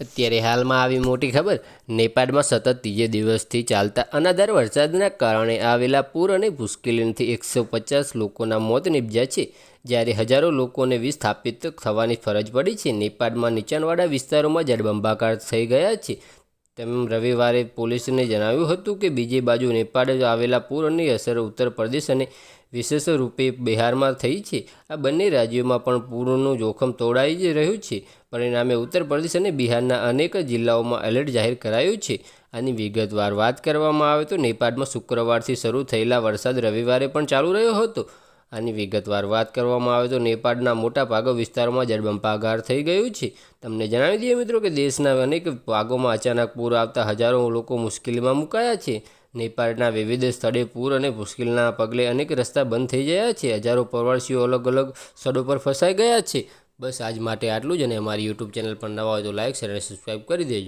અત્યારે હાલમાં આવી મોટી ખબર, નેપાળમાં સતત ત્રીજે દિવસથી ચાલતા અનાધાર વરસાદના કારણે આવેલા પૂર અને મુશ્કેલીથી એકસો પચાસ લોકોના મોત નિપજ્યા છે. જ્યારે હજારો લોકોને વિસ્થાપિત થવાની ફરજ પડી છે. નેપાળમાં નીચાણવાળા વિસ્તારોમાં જળબંબાકાર થઈ ગયા છે. તેમ રવિવારે પોલીસને જણાવ્યું હતું કે બીજી બાજુ નેપાળ આવેલા પૂરની અસર ઉત્તર પ્રદેશ અને વિશેષ રૂપે બિહારમાં થઈ છે. આ બંને રાજ્યોમાં પણ પૂરનું જોખમ તોડાઈ જ રહ્યું છે. પરિણામે ઉત્તર પ્રદેશ અને બિહારના અનેક જિલ્લાઓમાં એલર્ટ જાહેર કરાયું છે. આની વિગતવાર વાત કરવામાં આવે તો નેપાળમાં શુક્રવારથી શરૂ થયેલા વરસાદ રવિવારે પણ ચાલુ રહ્યો હતો. આની વિગતવાર વાત કરવામાં આવે તો નેપાળના મોટા ભાગો વિસ્તારોમાં જળબંપાગાર થઈ ગયું છે. તમને જણાવી દઈએ મિત્રો કે દેશના અનેક ભાગોમાં અચાનક પૂર આવતા હજારો લોકો મુશ્કેલીમાં મુકાયા છે. નેપાળના વિવિધ સ્થળે પૂર અને મુશ્કેલીના પગલે અનેક રસ્તા બંધ થઈ ગયા છે. હજારો પ્રવાસીઓ અલગ અલગ સ્થળો પર ફસાઈ ગયા છે. બસ આજ માટે આટલું જ અને અમારી યુટ્યુબ ચેનલ પર નવા હોય તો લાઇક શેર અને સબસ્ક્રાઈબ કરી દેજો.